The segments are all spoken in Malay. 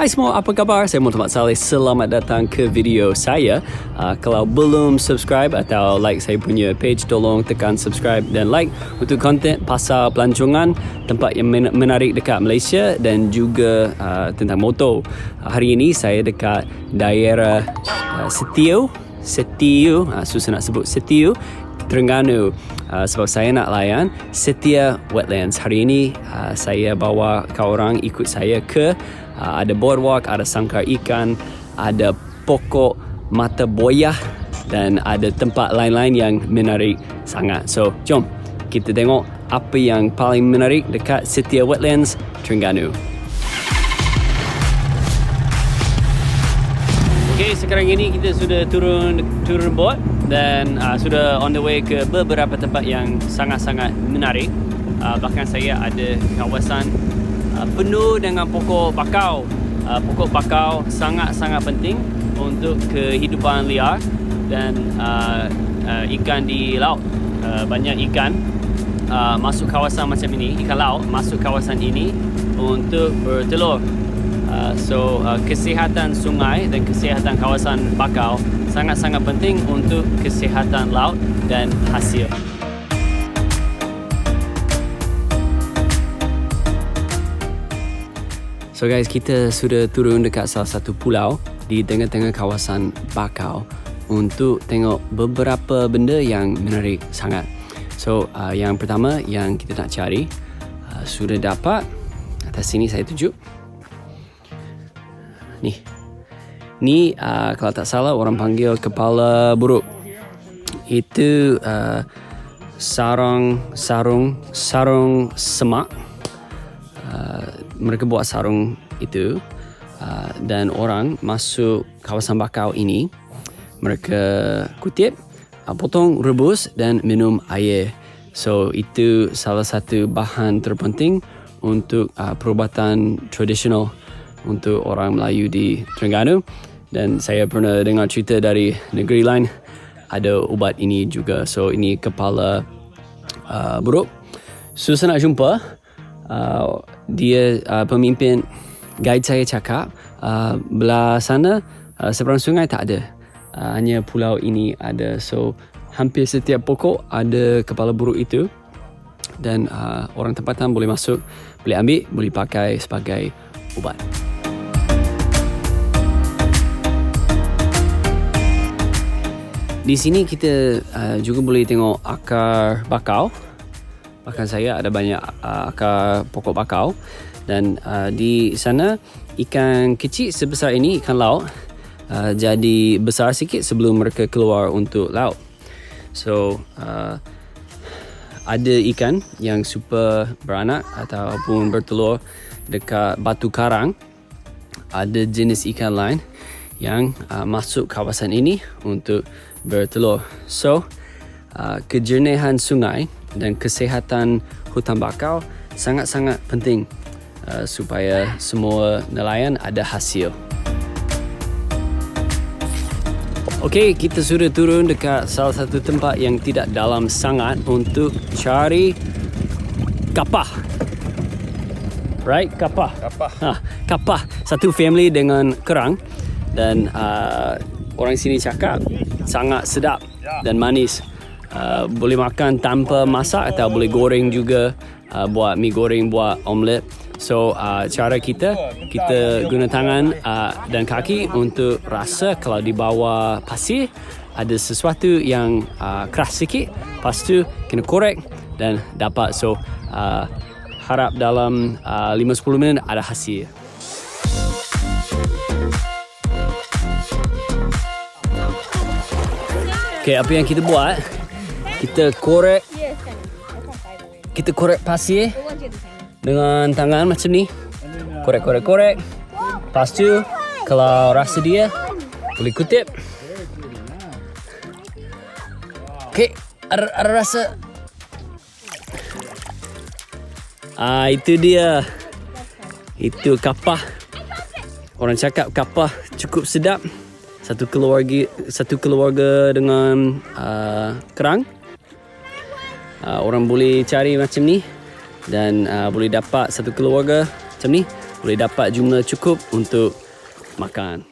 Hai semua, apa khabar? Saya Muhammad Saleh. Selamat datang ke video saya. Uh, kalau belum subscribe atau like saya punya page, tolong tekan subscribe dan like untuk konten pasal pelancongan tempat yang men- menarik dekat Malaysia dan juga uh, tentang motor. Uh, hari ini saya dekat daerah uh, Setio. Setio, uh, susah nak sebut Setio. Terengganu uh, sebab saya nak layan Setia Wetlands. Hari ini uh, saya bawa kau orang ikut saya ke uh, ada boardwalk, ada sangkar ikan, ada pokok mata boyah dan ada tempat lain-lain yang menarik sangat. So, jom kita tengok apa yang paling menarik dekat Setia Wetlands, Terengganu. Okay, sekarang ini kita sudah turun turun boat dan uh, sudah on the way ke beberapa tempat yang sangat-sangat menarik. Uh, bahkan saya ada kawasan uh, penuh dengan pokok bakau. Uh, pokok bakau sangat-sangat penting untuk kehidupan liar dan uh, uh, ikan di laut. Uh, banyak ikan uh, masuk kawasan macam ini, ikan laut masuk kawasan ini untuk bertelur. Uh, so uh, kesihatan sungai dan kesihatan kawasan bakau sangat-sangat penting untuk kesihatan laut dan hasil. So guys, kita sudah turun dekat salah satu pulau di tengah-tengah kawasan bakau untuk tengok beberapa benda yang menarik sangat. So, uh, yang pertama yang kita nak cari uh, sudah dapat atas sini saya tunjuk. Ni. Ni uh, kalau tak salah orang panggil kepala buruk. Itu uh, sarang sarung sarung semak. Uh, mereka buat sarung itu uh, dan orang masuk kawasan bakau ini mereka kutip uh, potong rebus dan minum air. So itu salah satu bahan terpenting untuk uh, perubatan tradisional untuk orang Melayu di Terengganu. Dan saya pernah dengar cerita dari negeri lain ada ubat ini juga. So ini kepala uh, buruk. Susah nak jumpa uh, dia uh, pemimpin guide saya cakap uh, belah sana uh, seberang sungai tak ada. Uh, hanya pulau ini ada. So hampir setiap pokok ada kepala buruk itu. Dan uh, orang tempatan boleh masuk boleh ambil boleh pakai sebagai ubat. Di sini kita uh, juga boleh tengok akar bakau bahkan saya ada banyak uh, akar pokok bakau. Dan uh, di sana ikan kecil sebesar ini ikan laut uh, jadi besar sikit sebelum mereka keluar untuk laut so uh, ada ikan yang super beranak ataupun bertelur dekat batu karang. Ada jenis ikan lain yang uh, masuk kawasan ini untuk bertelur. So uh, kejernihan sungai dan kesihatan hutan bakau sangat-sangat penting uh, supaya semua nelayan ada hasil. Okey, kita sudah turun dekat salah satu tempat yang tidak dalam sangat untuk cari kapah. Right, kapah. Kapah. Ha, kapah. Satu family dengan kerang dan uh, orang sini cakap sangat sedap dan manis. Uh, boleh makan tanpa masak atau boleh goreng juga uh, buat mi goreng buat omelette. So uh, cara kita kita guna tangan uh, dan kaki untuk rasa kalau di bawah pasir ada sesuatu yang uh, keras sikit lepas tu kena korek dan dapat. So uh, harap dalam uh, 5-10 minit ada hasil. Okay, apa yang kita buat kita korek kita korek pasir dengan tangan macam ni. Korek korek korek. Lepas tu kalau rasa dia boleh kutip. Okay, ada, ada rasa? Ah itu dia. Itu kapah. Orang cakap kapah cukup sedap. Satu keluarga satu keluarga dengan uh, kerang uh, orang boleh cari macam ni dan uh, boleh dapat satu keluarga macam ni boleh dapat jumlah cukup untuk makan.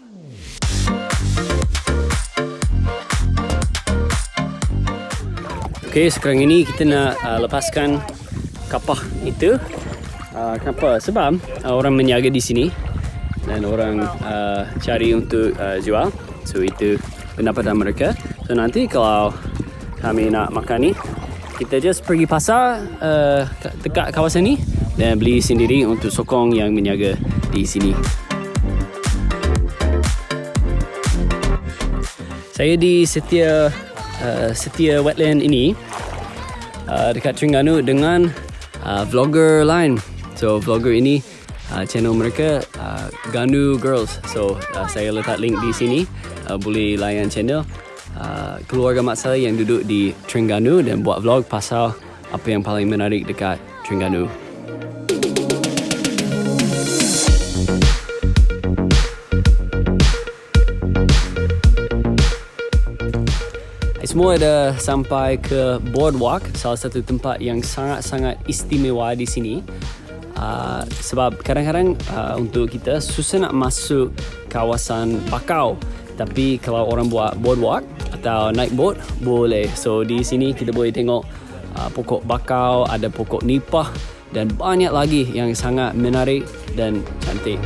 Okey, sekarang ini kita nak uh, lepaskan kapah itu. Uh, kenapa? Sebab uh, orang menjaga di sini dan orang uh, cari untuk uh, jual. So itu pendapatan mereka. So nanti kalau kami nak makan ni, kita just pergi pasar uh, dekat kawasan ni dan beli sendiri untuk sokong yang menjaga di sini. Saya di setia uh, setia wetland ini uh, dekat Terengganu dengan uh, vlogger lain. So vlogger ini uh, channel mereka uh, Ganu Girls. So uh, saya letak link di sini. Uh, boleh layan channel uh, keluarga mak saya yang duduk di Terengganu dan buat vlog pasal apa yang paling menarik dekat Terengganu. Semua ada sampai ke boardwalk, salah satu tempat yang sangat-sangat istimewa di sini. Uh, sebab kadang-kadang uh, untuk kita susah nak masuk kawasan bakau. Tapi kalau orang buat boardwalk atau naik boat, boleh. So di sini kita boleh tengok uh, pokok bakau, ada pokok nipah dan banyak lagi yang sangat menarik dan cantik.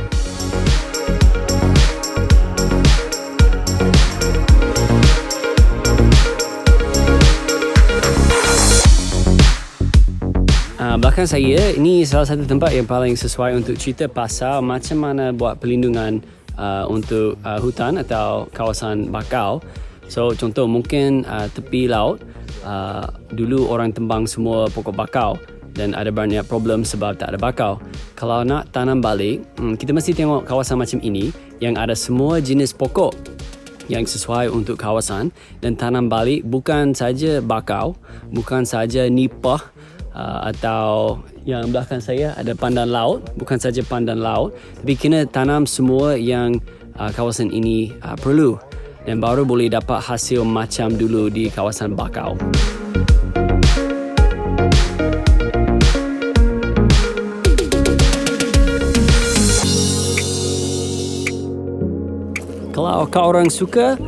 Uh, belakang saya ini salah satu tempat yang paling sesuai untuk cerita pasal macam mana buat perlindungan uh, untuk uh, hutan atau kawasan bakau. So contoh mungkin uh, tepi laut uh, dulu orang tembang semua pokok bakau dan ada banyak problem sebab tak ada bakau. Kalau nak tanam balik, hmm, kita mesti tengok kawasan macam ini yang ada semua jenis pokok yang sesuai untuk kawasan dan tanam balik bukan saja bakau, bukan saja nipah uh, atau yang belakang saya ada pandan laut bukan saja pandan laut tapi kena tanam semua yang uh, kawasan ini uh, perlu dan baru boleh dapat hasil macam dulu di kawasan bakau. Kalau kau orang suka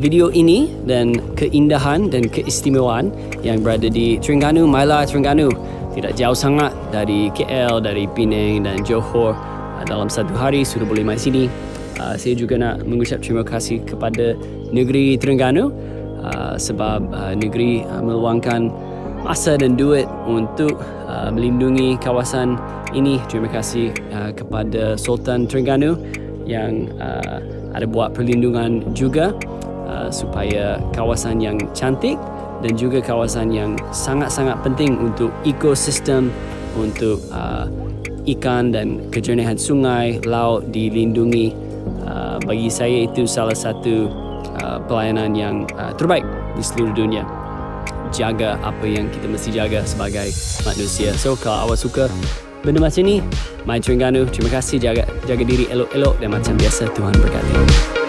video ini dan keindahan dan keistimewaan yang berada di Terengganu, Maila Terengganu. Tidak jauh sangat dari KL, dari Penang dan Johor. Dalam satu hari sudah boleh main sini. Uh, saya juga nak mengucap terima kasih kepada negeri Terengganu uh, sebab uh, negeri uh, meluangkan masa dan duit untuk uh, melindungi kawasan ini. Terima kasih uh, kepada Sultan Terengganu yang uh, ada buat perlindungan juga uh, supaya kawasan yang cantik dan juga kawasan yang sangat-sangat penting untuk ekosistem untuk uh, ikan dan kejernihan sungai laut dilindungi uh, bagi saya itu salah satu uh, pelayanan yang uh, terbaik di seluruh dunia. Jaga apa yang kita mesti jaga sebagai manusia. So kalau awak suka benda macam ni My Terengganu terima kasih. Jaga jaga diri elok-elok dan macam biasa Tuhan berkati